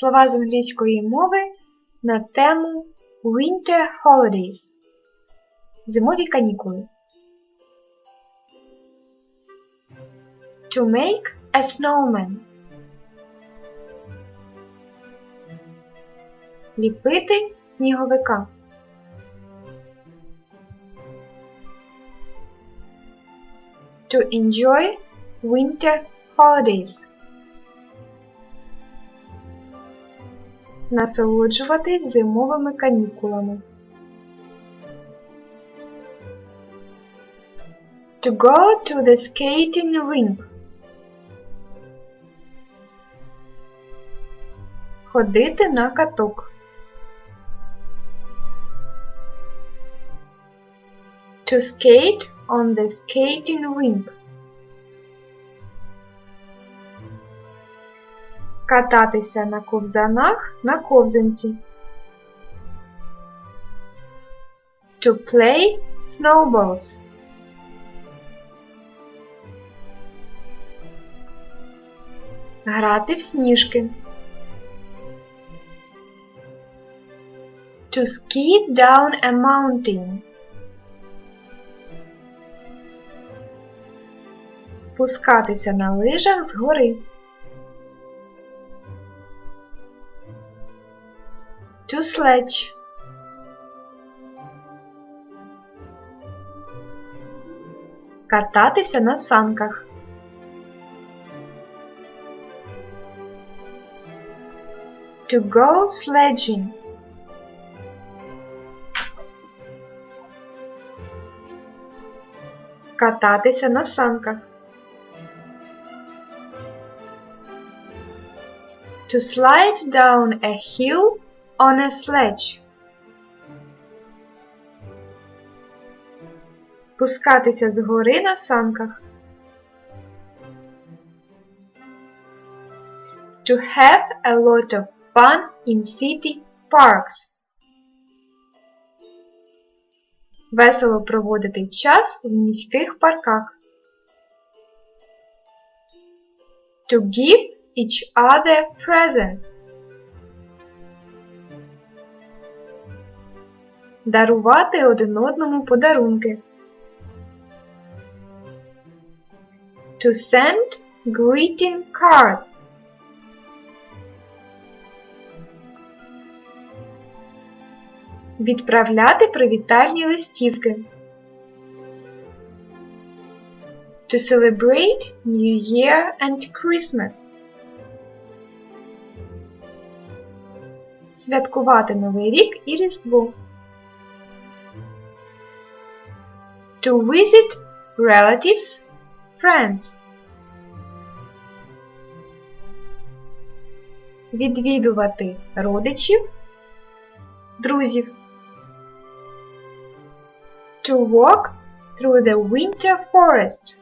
слова з англійської мови на тему Winter Holidays. Зимові канікули. To make a snowman. Ліпити сніговика. To enjoy winter holidays. Насолоджуватись зимовими канікулами. To go to the skating rink. Ходити на каток. To skate on the skating rink. Кататися на ковзанах на ковзанці. To play snowballs. Грати в сніжки. To ski down a mountain. Спускатися на лижах з гори. To sledge. Кататися на санках. To go sledging. Кататися на санках. To slide down a hill sledge. Спускатися з гори на санках. To have a lot of fun in city parks. Весело проводити час в міських парках. To give each other presents. Дарувати один одному подарунки. To send greeting cards. Відправляти привітальні листівки. To celebrate New Year and Christmas. Святкувати Новий рік і Різдво. To visit relatives, friends. Відвідувати родичів, друзів. To walk through the winter forest.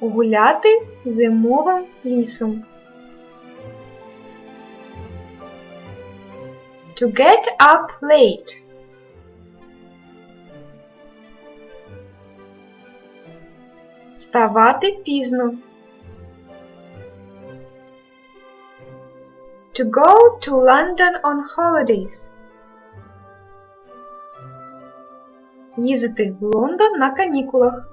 Гуляти зимовим лісом. To get up late. Вставати пізно. To go to London on holidays. Їздити в Лондон на канікулах.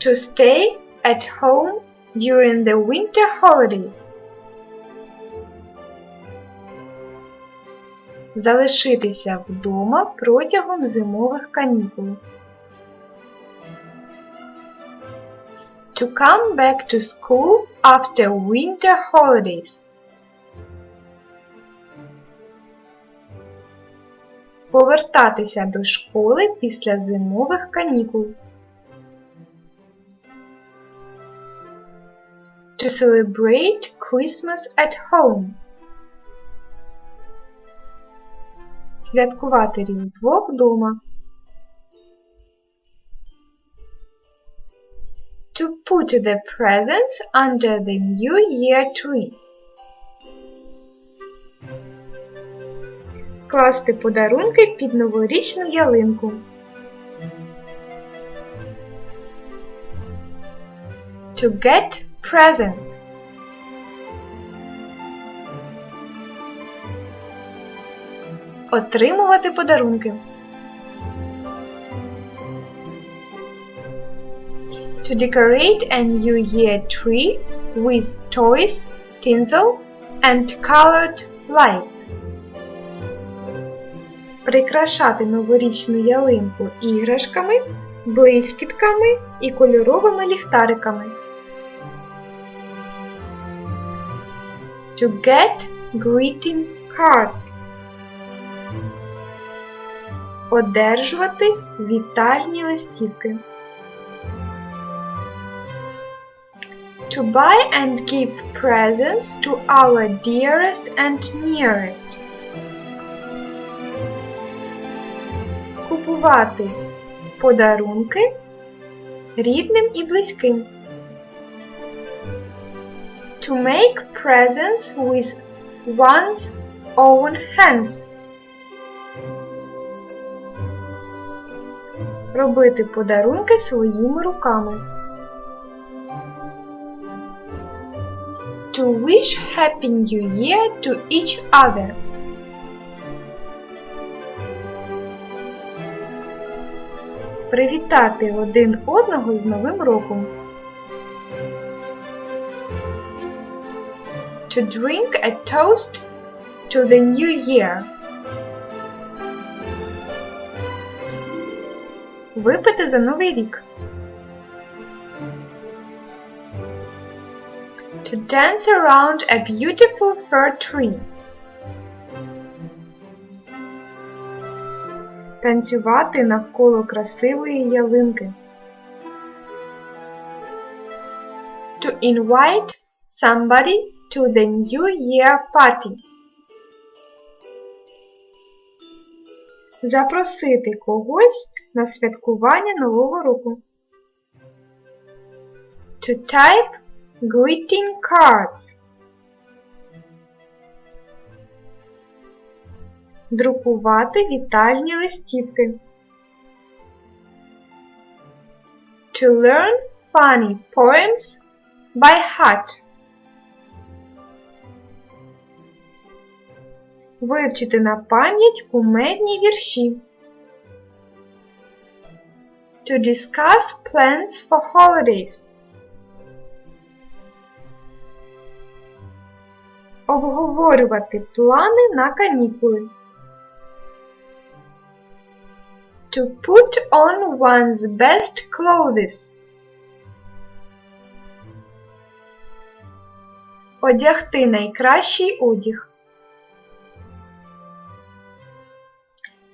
To stay at home during the winter holidays. Залишитися вдома протягом зимових канікул. To come back to school after winter holidays. Повертатися до школи після зимових канікул. To celebrate Christmas at home. Святкувати Різдво вдома. To put the presents under the New Year tree. Класти подарунки під новорічну ялинку. To get presents. Отримувати подарунки. To decorate a New Year tree with toys, tinsel and colored lights. Прикрашати новорічну ялинку іграшками, блискітками і кольоровими ліхтариками. To get greeting cards. Одержувати вітальні листівки. To buy and give presents to our dearest and nearest. Купувати подарунки рідним і близьким. To make presents with one's own hands. Робити подарунки своїми руками. To wish Happy New Year to each other. Привітати один одного з Новим роком. To drink a toast to the new year. Випити за Новий рік. To dance around a beautiful fir tree. Танцювати навколо красивої ялинки. To invite somebody to the New Year party. Запросити когось на святкування Нового року. To type greeting cards. Друкувати вітальні листівки. To learn funny poems by heart. Вивчити на пам'ять кумедні вірші. To discuss plans for holidays. Обговорювати плани на канікули. To put on one's best clothes. Одягти найкращий одяг.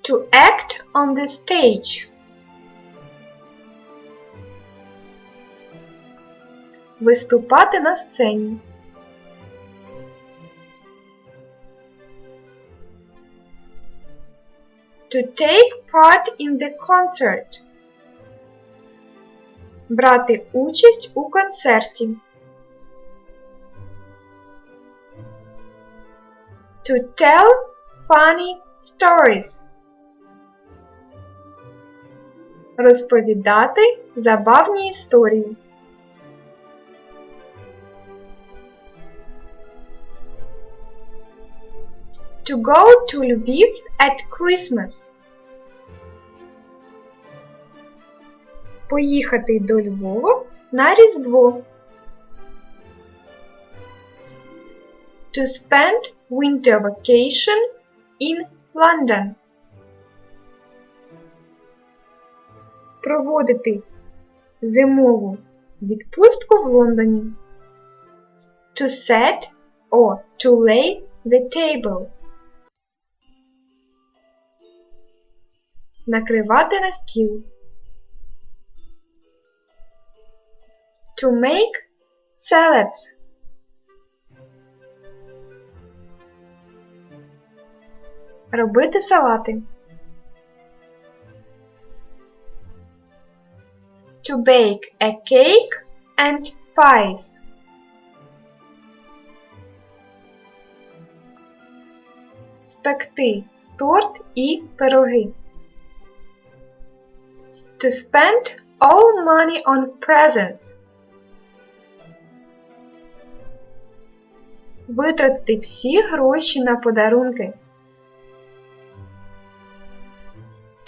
To act on the stage. Виступати на сцені. To take part in the concert. Брати участь у концерті. To tell funny stories. Розповідати забавні історії. To go to Lviv at Christmas. Поїхати до Львова на Різдво. To spend winter vacation in London. Проводити зимову відпустку в Лондоні. To set or to lay the table. Накривати на стіл. To make salads. Робити салати. To bake a cake and pies. Спекти торт і пироги to spend all money on presents. Витратити всі гроші на подарунки.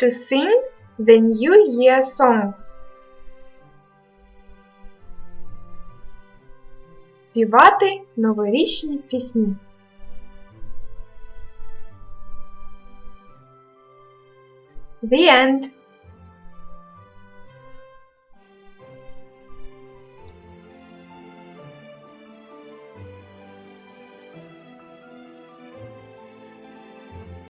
To sing the New Year songs. Співати новорічні пісні. The end.